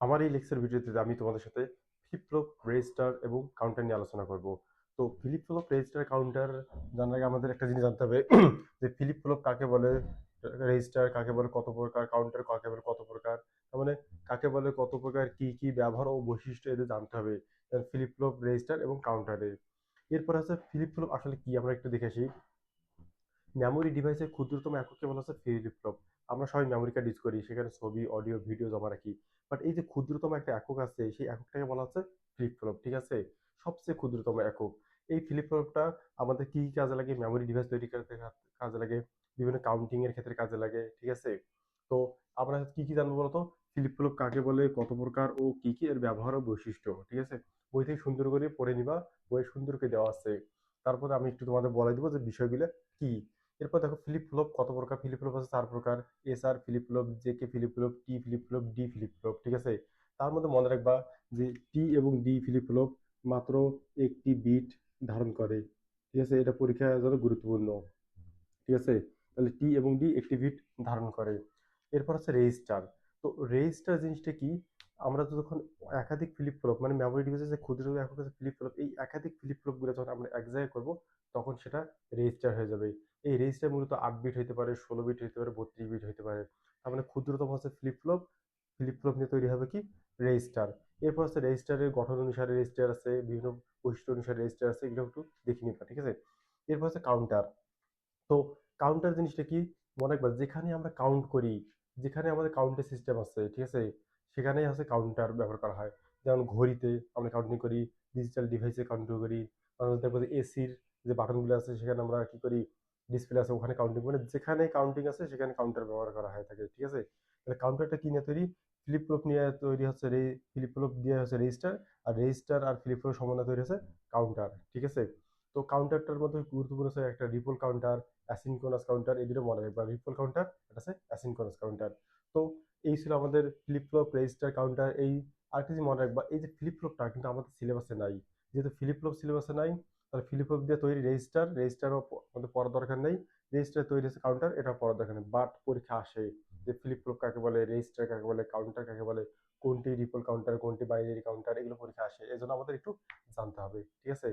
আমার এই লেকচার ভিডিওতে আমি তোমাদের সাথে ফ্লিপ ফ্লপ রেজিস্টার এবং কাউন্টার নিয়ে আলোচনা করব। তো ফ্লিপ ফ্লপ রেজিস্টার কাউন্টার জানার আগে আমাদের একটা জিনিস জানতে হবে, যে ফ্লিপ ফ্লপ কাকে বলে? রেজিস্টার কাকে বলে? কত প্রকার? কাউন্টার কাকে বলে? কত প্রকার? তার মানে কাকে বলে? কত প্রকার? কি কি ব্যবহার ও বৈশিষ্ট্য এদের জানতে হবে। ফ্লিপ ফ্লপ রেজিস্টার এবং কাউন্টারের এরপর আছে ফ্লিপ ফ্লপ আসলে কি? আমরা একটু দেখে আসি। মেমোরি ডিভাইসের ক্ষুদ্রতম এককে বলা হচ্ছে ফ্লিপ ফ্লপ আমরা সবাই মেমোরি কার্ড ইউজ করি, সেখানে ছবি অডিও ভিডিও জমা রাখি। বাট এই যে ক্ষুদ্রতম একটা একক আছে, সেই এককটাকে বলা হচ্ছে ফ্লিপ ফ্লপ ঠিক আছে? সবচেয়ে ক্ষুদ্রতম একক। এই ফ্লিপ ফ্লপটা আমাদের কি কি কাজে লাগে? মেমোরি ডিভাইস তৈরি করতে কাজে লাগে, বিভিন্ন কাউন্টিং এর ক্ষেত্রে কাজে লাগে, ঠিক আছে? তো আমরা কি কি জানব বলতো? ফ্লিপ ফ্লপ কাকে বলে, কত প্রকার ও কি কি এর ব্যবহার ও বৈশিষ্ট্য, ঠিক আছে? বই থেকে সুন্দর করে পড়ে নিবা বই সুন্দর করে দেওয়া আছে। তারপরে আমি একটু তোমাদের বলে দিব যে বিষয়গুলো কি? এরপর দেখো ফ্লিপ ফ্লপ কত প্রকার? ফ্লিপ ফ্লপ আছে চার প্রকার। S R flip J K flip T flip flop D flip ঠিক আছে? তার মধ্যে মনে রাখবা যে টি এবং ডি ফ্লিপ ফ্লপ মাত্র একটি বিট ধারণ করে, ঠিক আছে? এটা পরীক্ষার জন্য গুরুত্বপূর্ণ, ঠিক আছে? তাহলে টি এবং ডি একটি বিট ধারণ করে। এরপর আছে রেজিস্টার তো রেজিস্টার জিনিসটা কি? আমরা যখন একাধিক ফ্লিপ ফ্লপ মানে মেমোরি ডিভাইসে যে ক্ষুদ্র আছে ফ্লিপ ফ্লপ এই একাধিক ফ্লিপ যখন আমরা এক জায়গায় করব, তখন সেটা রেজিস্টার হয়ে যাবে। এই রেজিস্টার মূলত আট বিট হতে পারে, ষোলো বিট হতে পারে, বত্রিশ বিট হতে পারে। তার মানে ক্ষুদ্রতম হচ্ছে ফ্লিপ ফ্লপ ফ্লিপ নিয়ে তৈরি হবে কি? রেজিস্টার এরপর হচ্ছে রেজিস্টারের গঠন অনুসারে রেজিস্টার আছে, বিভিন্ন বৈশিষ্ট্য অনুসারে রেজিস্টার আছে, এগুলো একটু দেখে নিবা, ঠিক আছে? এরপর হচ্ছে কাউন্টার তো কাউন্টার জিনিসটা কি? মনে রাখবা, যেখানে আমরা কাউন্ট করি, যেখানে আমাদের কাউন্টের সিস্টেম আছে, ঠিক আছে? সেখানেই হচ্ছে কাউন্টার ব্যবহার করা হয়। যেমন ঘড়িতে আমরা কাউন্টিং করি ডিজিটাল ডিভাইসে কাউন্টিং করি। যে এসির যে বাটনগুলো আছে, সেখানে আমরা কি করি? ডিসপ্লে আছে, ওখানে কাউন্টিং মানে যেখানে কাউন্টিং আছে, সেখানে কাউন্টার ব্যবহার করা হয়ে থাকে, ঠিক আছে? তাহলে কাউন্টারটা কি নিয়ে তৈরি? ফ্লিপ ফ্লপ নিয়ে তৈরি হচ্ছে রে ফ্লিপ ফ্লপ দিয়ে হচ্ছে রেজিস্টার আর রেজিস্টার আর ফ্লিপ ফ্লপ সমন্বয় তৈরি হচ্ছে কাউন্টার ঠিক আছে? তো কাউন্টারটার মধ্যে গুরুত্বপূর্ণ হচ্ছে একটা রিপোল কাউন্টার অ্যাসিনকোনাস কাউন্টার এই দুটো মনে রাখবা রিপোল কাউন্টার এটা হচ্ছে অ্যাসিনকোনাস কাউন্টার তো এই ছিল আমাদের ফ্লিপ ফ্লপ রেজিস্টার কাউন্টার এই আর কিছু মনে রাখবা, এই যে ফ্লিপ ফ্লপটা কিন্তু আমাদের সিলেবাসে নাই। যেহেতু ফ্লিপ ফ্লপ সিলেবাসে নাই তাহলে ফিলিপক ফ্লপ দিয়ে তৈরি রেজিস্টার রেজিস্টারও আমাদের পড়ার দরকার নেই। রেজিস্টার তৈরি হচ্ছে কাউন্টার এটা পড়ার দরকার নেই। বাট পরীক্ষা আসে যে ফিলিপক ফ্লপ কাকে বলে রেজিস্টার কাকে বলে কাউন্টার কাকে বলে, কোনটি রিপোল কাউন্টার কোনটি বাইনারি কাউন্টার এগুলো পরীক্ষা আসে। এই জন্য আমাদের একটু জানতে হবে, ঠিক আছে?